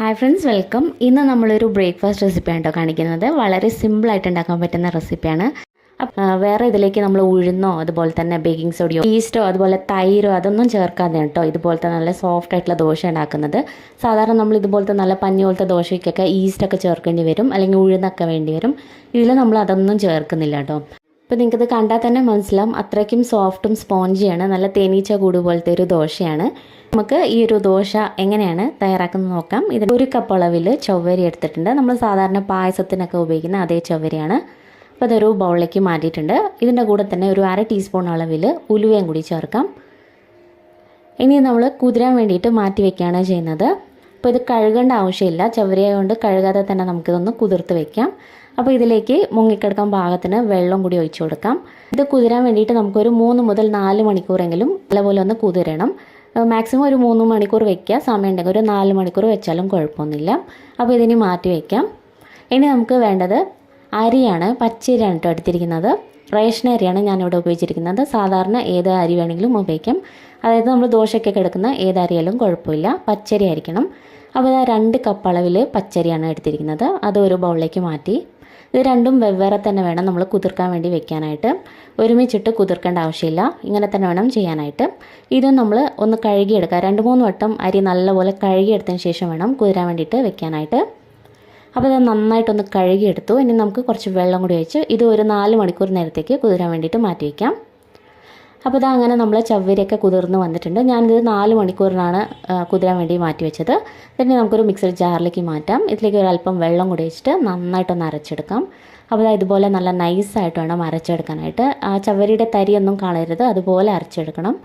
Hi friends welcome ഇന്ന് നമ്മളൊരു breakfast റെസിപ്പിയാണ് കേട്ടോ കാണിക്കുന്നത്. വളരെ സിമ്പിളായിട്ട് ഉണ്ടാക്കാൻ പറ്റുന്ന റെസിപ്പിയാണ് വേറെ ഇതിലേക്ക് നമ്മൾ ഉഴുന്നോ അതുപോലെ തന്നെ ബേക്കിംഗ് സോഡിയോ ഈസ്റ്റോ അതുപോലെ തൈരോ അതൊന്നും ചേർക്കാതെ കേട്ടോ. ഇതുപോലത്തെ നല്ല സോഫ്റ്റ് ആയിട്ടുള്ള ദോശ ഉണ്ടാക്കുന്നത്. സാധാരണ നമ്മൾ ഇതുപോലത്തെ നല്ല പഞ്ഞി പോലത്തെ ദോശയ്ക്കൊക്കെ ഈസ്റ്റൊക്കെ ചേർക്കേണ്ടി വരും. അല്ലെങ്കിൽ ഉഴുന്നൊക്കെ വേണ്ടി വരും. ഇതിൽ നമ്മൾ അതൊന്നും ചേർക്കുന്നില്ല കേട്ടോ. ഇപ്പോൾ നിങ്ങൾക്കത് കണ്ടാൽ തന്നെ മനസ്സിലാവും. അത്രയ്ക്കും സോഫ്റ്റും സ്പോഞ്ചിയാണ്. നല്ല തേനീച്ച കൂട് പോലത്തെ ഒരു ദോശയാണ്. നമുക്ക് ഈ ഒരു ദോശ എങ്ങനെയാണ് തയ്യാറാക്കുന്നത് നോക്കാം. ഇത് ഒരു കപ്പ് അളവിൽ ചൊവ്വരി എടുത്തിട്ടുണ്ട്. നമ്മൾ സാധാരണ പായസത്തിനൊക്കെ ഉപയോഗിക്കുന്ന അതേ ചൊവ്വരിയാണ്. അപ്പോൾ അതൊരു ബൗളിലേക്ക് മാറ്റിയിട്ടുണ്ട്. ഇതിന്റെ കൂടെ തന്നെ ഒരു അര ടീസ്പൂൺ അളവിൽ ഉലുവയും കൂടി ചേർക്കാം. ഇനി നമ്മൾ കുതിരാൻ വേണ്ടിയിട്ട് മാറ്റി വെക്കുകയാണ് ചെയ്യുന്നത്. അപ്പോൾ ഇത് കഴുകേണ്ട ആവശ്യമില്ല. ചവരിയായതുകൊണ്ട് കൊണ്ട് കഴുകാതെ തന്നെ നമുക്കിതൊന്ന് കുതിർത്ത് വെക്കാം. അപ്പോൾ ഇതിലേക്ക് മുങ്ങിക്കിടക്കാൻ പാകത്തിന് വെള്ളം കൂടി ഒഴിച്ചു കൊടുക്കാം. ഇത് കുതിരാൻ വേണ്ടിയിട്ട് നമുക്കൊരു മൂന്ന് മുതൽ നാല് മണിക്കൂറെങ്കിലും നല്ലപോലെ ഒന്ന് കുതിരണം. മാക്സിമം ഒരു മൂന്ന് മണിക്കൂർ വെക്കുക. സമയം ഉണ്ടെങ്കിൽ ഒരു നാല് മണിക്കൂർ വെച്ചാലും കുഴപ്പമൊന്നുമില്ല. അപ്പോൾ ഇതിനി മാറ്റി വയ്ക്കാം ഇനി നമുക്ക് വേണ്ടത് അരിയാണ്. പച്ചരിയാണ് കേട്ടോ എടുത്തിരിക്കുന്നത്. റേഷൻ അരിയാണ് ഞാനിവിടെ ഉപയോഗിച്ചിരിക്കുന്നത്. സാധാരണ ഏത് അരി വേണമെങ്കിലും ഉപയോഗിക്കാം. അതായത് നമ്മൾ ദോശയ്ക്കൊക്കെ എടുക്കുന്ന ഏത് അരിയാലും കുഴപ്പമില്ല. പച്ചരി ആയിരിക്കണം. അപ്പോൾ രണ്ട് കപ്പ് അളവിൽ പച്ചരിയാണ് എടുത്തിരിക്കുന്നത്. അത് ഒരു ബൗളിലേക്ക് മാറ്റി. ഇത് രണ്ടും വെവ്വേറെ തന്നെ വേണം നമ്മൾ കുതിർക്കാൻ വേണ്ടി വെക്കാനായിട്ട്. ഒരുമിച്ചിട്ട് കുതിർക്കേണ്ട ആവശ്യമില്ല. ഇങ്ങനെ തന്നെ വേണം ചെയ്യാനായിട്ട്. ഇതും നമ്മൾ ഒന്ന് കഴുകിയെടുക്കുക രണ്ട് മൂന്ന് വട്ടം അരി നല്ലപോലെ കഴുകിയെടുത്തതിന് ശേഷം വേണം കുതിരാൻ വേണ്ടിയിട്ട് വെക്കാനായിട്ട്. അപ്പോൾ ഇത് നന്നായിട്ടൊന്ന് കഴുകിയെടുത്തു. ഇനി നമുക്ക് കുറച്ച് വെള്ളം കൂടി ഒഴിച്ച് ഇത് ഒരു നാല് മണിക്കൂർ നേരത്തേക്ക് കുതിരാൻ വേണ്ടിയിട്ട് മാറ്റി വയ്ക്കാം അപ്പോൾ ഇതാ അങ്ങനെ നമ്മൾ ചവ്വരിയൊക്കെ കുതിർന്ന് വന്നിട്ടുണ്ട്. ഞാനിത് നാല് മണിക്കൂറിനാണ് കുതിരാൻ വേണ്ടി മാറ്റി വെച്ചത്. പിന്നെ നമുക്കൊരു മിക്സർ ജാറിലേക്ക് മാറ്റാം. ഇതിലേക്ക് ഒരു അല്പം വെള്ളം കൂടി വെച്ചിട്ട് നന്നായിട്ടൊന്ന് അരച്ചെടുക്കാം. അപ്പോൾ ഇതാ ഇതുപോലെ നല്ല നൈസായിട്ട് വേണം അരച്ചെടുക്കാനായിട്ട്. ആ ചവ്വരിയുടെ തരിയൊന്നും കളയരുത്. അതുപോലെ അരച്ചെടുക്കണം.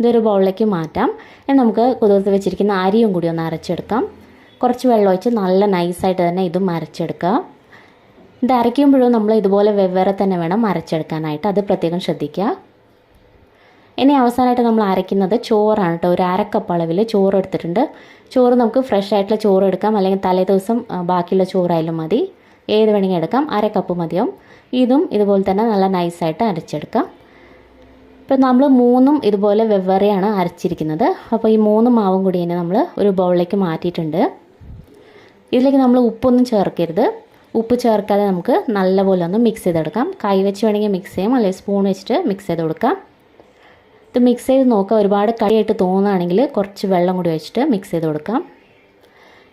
ഇതൊരു ബൗളിലേക്ക് മാറ്റാം. ഇനി നമുക്ക് കുതിർത്ത് വെച്ചിരിക്കുന്ന അരിയും കൂടി ഒന്ന് അരച്ചെടുക്കാം. കുറച്ച് വെള്ളം ഒഴിച്ച് നല്ല നൈസായിട്ട് തന്നെ ഇതും അരച്ചെടുക്കുക. ഇത് അരയ്ക്കുമ്പോഴും നമ്മൾ ഇതുപോലെ വെവ്വേറെ തന്നെ വേണം അരച്ചെടുക്കാനായിട്ട്. അത് പ്രത്യേകം ശ്രദ്ധിക്കുക. ഇനി അവസാനമായിട്ട് നമ്മൾ അരയ്ക്കുന്നത് ചോറാണ് കേട്ടോ. ഒരു അരക്കപ്പ് അളവിൽ ചോറ് എടുത്തിട്ടുണ്ട്. ചോറ് നമുക്ക് ഫ്രഷ് ആയിട്ടുള്ള ചോറ് എടുക്കാം. അല്ലെങ്കിൽ തലേ ദിവസം ബാക്കിയുള്ള ചോറായാലും മതി. ഏത് വേണമെങ്കിൽ എടുക്കാം. അരക്കപ്പ് കപ്പ് മതിയാവും. ഇതും ഇതുപോലെ തന്നെ നല്ല നൈസായിട്ട് അരച്ചെടുക്കാം. ഇപ്പം നമ്മൾ മൂന്നും ഇതുപോലെ വെവ്വേറെയാണ് അരച്ചിരിക്കുന്നത്. അപ്പോൾ ഈ മൂന്ന് മാവും കൂടി തന്നെ നമ്മൾ ഒരു ബൗളിലേക്ക് മാറ്റിയിട്ടുണ്ട്. ഇതിലേക്ക് നമ്മൾ ഉപ്പൊന്നും ചേർക്കരുത്. ഉപ്പ് ചേർക്കാതെ നമുക്ക് നല്ലപോലെ ഒന്ന് മിക്സ് ചെയ്തെടുക്കാം. കൈ വെച്ച് വേണമെങ്കിൽ മിക്സ് ചെയ്യാം. അല്ലെങ്കിൽ സ്പൂൺ വെച്ചിട്ട് മിക്സ് ചെയ്ത് കൊടുക്കാം. ഇത് മിക്സ് ചെയ്ത് നോക്കുക ഒരുപാട് കടിയായിട്ട് തോന്നുകയാണെങ്കിൽ കുറച്ച് വെള്ളം കൂടി വെച്ചിട്ട് മിക്സ് ചെയ്ത് കൊടുക്കാം.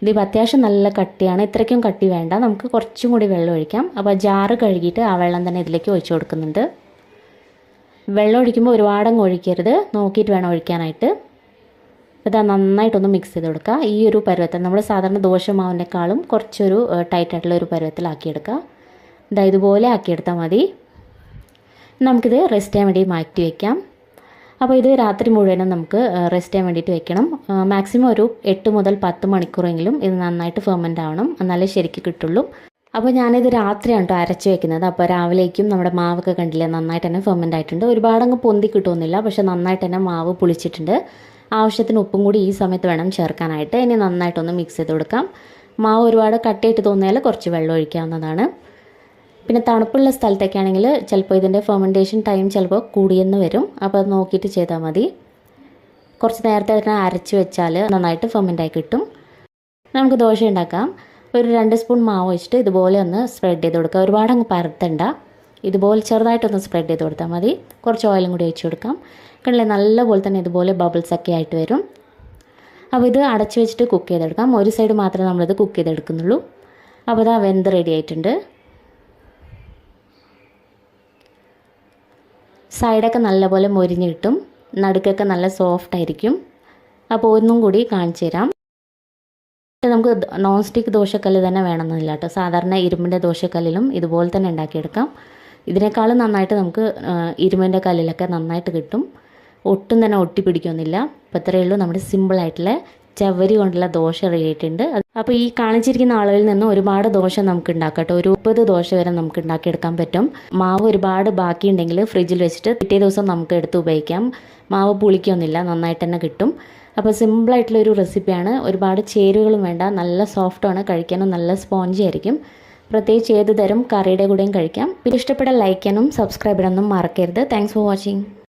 ഇതിപ്പോൾ അത്യാവശ്യം നല്ല കട്ടിയാണ്. ഇത്രയ്ക്കും കട്ടി വേണ്ട. നമുക്ക് കുറച്ചും കൂടി വെള്ളം ഒഴിക്കാം. അപ്പോൾ ജാറ് കഴുകിയിട്ട് ആ വെള്ളം തന്നെ ഇതിലേക്ക് ഒഴിച്ചു കൊടുക്കുന്നുണ്ട്. വെള്ളം ഒഴിക്കുമ്പോൾ ഒരുപാടങ്ങ് ഒഴിക്കരുത്. നോക്കിയിട്ട് വേണം ഒഴിക്കാനായിട്ട്. ഇതാ നന്നായിട്ടൊന്ന് മിക്സ് ചെയ്ത് കൊടുക്കുക ഈ ഒരു പരുവത്തിൽ നമ്മൾ സാധാരണ ദോശ ദോശമാവിനേക്കാളും കുറച്ചൊരു ടൈറ്റ് ആയിട്ടുള്ള ഒരു പരുവത്തിലാക്കിയെടുക്കുക ഇതാ ഇതുപോലെ ആക്കിയെടുത്താൽ മതി. നമുക്കിത് റെസ്റ്റ് ചെയ്യാൻ വേണ്ടി മാറ്റി വയ്ക്കാം അപ്പോൾ ഇത് രാത്രി മുഴുവനും നമുക്ക് റെസ്റ്റ് ചെയ്യാൻ വേണ്ടിയിട്ട് വെക്കണം. മാക്സിമം ഒരു എട്ട് മുതൽ പത്ത് മണിക്കൂറെങ്കിലും ഇത് നന്നായിട്ട് ഫെർമെന്റ് ആവണം. എന്നാലേ ശരിക്ക് കിട്ടുള്ളൂ. അപ്പോൾ ഞാനിത് രാത്രിയാണ് കേട്ടോ അരച്ച് വെക്കുന്നത്. അപ്പോൾ രാവിലേക്കും നമ്മുടെ മാവൊക്കെ കണ്ടില്ലേ നന്നായിട്ട് തന്നെ ഫെർമെന്റ് ആയിട്ടുണ്ട്. ഒരുപാട് അങ്ങ് പൊന്തി കിട്ടുമെന്നില്ല പക്ഷേ നന്നായിട്ട് തന്നെ മാവ് പുളിച്ചിട്ടുണ്ട്. ആവശ്യത്തിന് ഉപ്പും കൂടി ഈ സമയത്ത് വേണം ചേർക്കാനായിട്ട്. ഇനി നന്നായിട്ടൊന്ന് മിക്സ് ചെയ്ത് കൊടുക്കാം. മാവ് ഒരുപാട് കട്ടിയായിട്ട് തോന്നിയാൽ കുറച്ച് വെള്ളം ഒഴിക്കാവുന്നതാണ്. പിന്നെ തണുപ്പുള്ള സ്ഥലത്തൊക്കെയാണെങ്കിൽ ചിലപ്പോൾ ഇതിന്റെ ഫെർമെന്റേഷൻ ടൈം ചിലപ്പോൾ കൂടിയെന്ന് വരും. അപ്പോൾ അത് നോക്കിയിട്ട് ചെയ്താൽ മതി. കുറച്ച് നേരത്തെ അതിനെ അരച്ച് വെച്ചാൽ നന്നായിട്ട് ഫെർമെന്റായി കിട്ടും. നമുക്ക് ദോശ ഉണ്ടാക്കാം. ഒരു രണ്ട് സ്പൂൺ മാവ് വെച്ചിട്ട് ഇതുപോലെ ഒന്ന് സ്പ്രെഡ് ചെയ്ത് കൊടുക്കുക ഒരുപാട് അങ്ങ് പരത്തണ്ട. ഇതുപോലെ ചെറുതായിട്ടൊന്ന് സ്പ്രെഡ് ചെയ്ത് കൊടുത്താൽ മതി. കുറച്ച് ഓയിലും കൂടി ഒഴിച്ച് കൊടുക്കാം. കണ്ടില്ലേ? നല്ലപോലെ തന്നെ ഇതുപോലെ ബബിൾസ് ഒക്കെ ആയിട്ട് വരും. അപ്പോൾ ഇത് അടച്ച് വെച്ചിട്ട് കുക്ക് ചെയ്തെടുക്കാം. ഒരു സൈഡ് മാത്രമേ നമ്മളിത് കുക്ക് ചെയ്തെടുക്കുന്നുള്ളൂ. അപ്പോൾ ഇതാ വെന്ത് റെഡി ആയിട്ടുണ്ട്. സൈഡൊക്കെ നല്ലപോലെ മൊരിഞ്ഞ് കിട്ടും. നടുക്കൊക്കെ നല്ല സോഫ്റ്റ് ആയിരിക്കും. അപ്പോൾ ഒന്നും കൂടി കാണിച്ചു തരാം. നമുക്ക് നോൺ സ്റ്റിക്ക് ദോശക്കല്ല് തന്നെ വേണമെന്നില്ല കേട്ടോ. സാധാരണ ഇരുമ്പിന്റെ ദോശക്കല്ലിലും ഇതുപോലെ തന്നെ ഉണ്ടാക്കിയെടുക്കാം. ഇതിനേക്കാളും നന്നായിട്ട് നമുക്ക് ഇരുമ്പിന്റെ കല്ലിലൊക്കെ നന്നായിട്ട് കിട്ടും. ഒട്ടും തന്നെ ഒട്ടിപ്പിടിക്കൊന്നുമില്ല അപ്പോൾ ഇത്രയേ ഉള്ളൂ നമ്മുടെ സിമ്പിളായിട്ടുള്ള ചവരി കൊണ്ടുള്ള ദോശ റെഡി ആയിട്ടുണ്ട്. അപ്പോൾ ഈ കാണിച്ചിരിക്കുന്ന ആളുകളിൽ നിന്ന് ഒരുപാട് ദോശ നമുക്ക് ഉണ്ടാക്കാം കേട്ടോ. ഒരു മുപ്പത് ദോശ വരെ നമുക്ക് ഉണ്ടാക്കിയെടുക്കാൻ പറ്റും. മാവ് ഒരുപാട് ബാക്കിയുണ്ടെങ്കിൽ ഫ്രിഡ്ജിൽ വെച്ചിട്ട് പിറ്റേ ദിവസം നമുക്ക് എടുത്ത് ഉപയോഗിക്കാം. മാവ് പുളിക്കൊന്നുമില്ല നന്നായിട്ട് തന്നെ കിട്ടും. അപ്പോൾ സിമ്പിളായിട്ടുള്ള ഒരു റെസിപ്പിയാണ് ഒരുപാട് ചേരുവകളും വേണ്ട നല്ല സോഫ്റ്റാണ് കഴിക്കാനും നല്ല സ്പോഞ്ചി ആയിരിക്കും. പ്രത്യേകിച്ച് ഏത് തരം കറിയുടെ കൂടെയും കഴിക്കാം. പിന്നെ ഇഷ്ടപ്പെട്ട ലൈക്ക് ചെയ്യാനും സബ്സ്ക്രൈബ് ചെയ്യാനൊന്നും മറക്കരുത്. Thanks for watching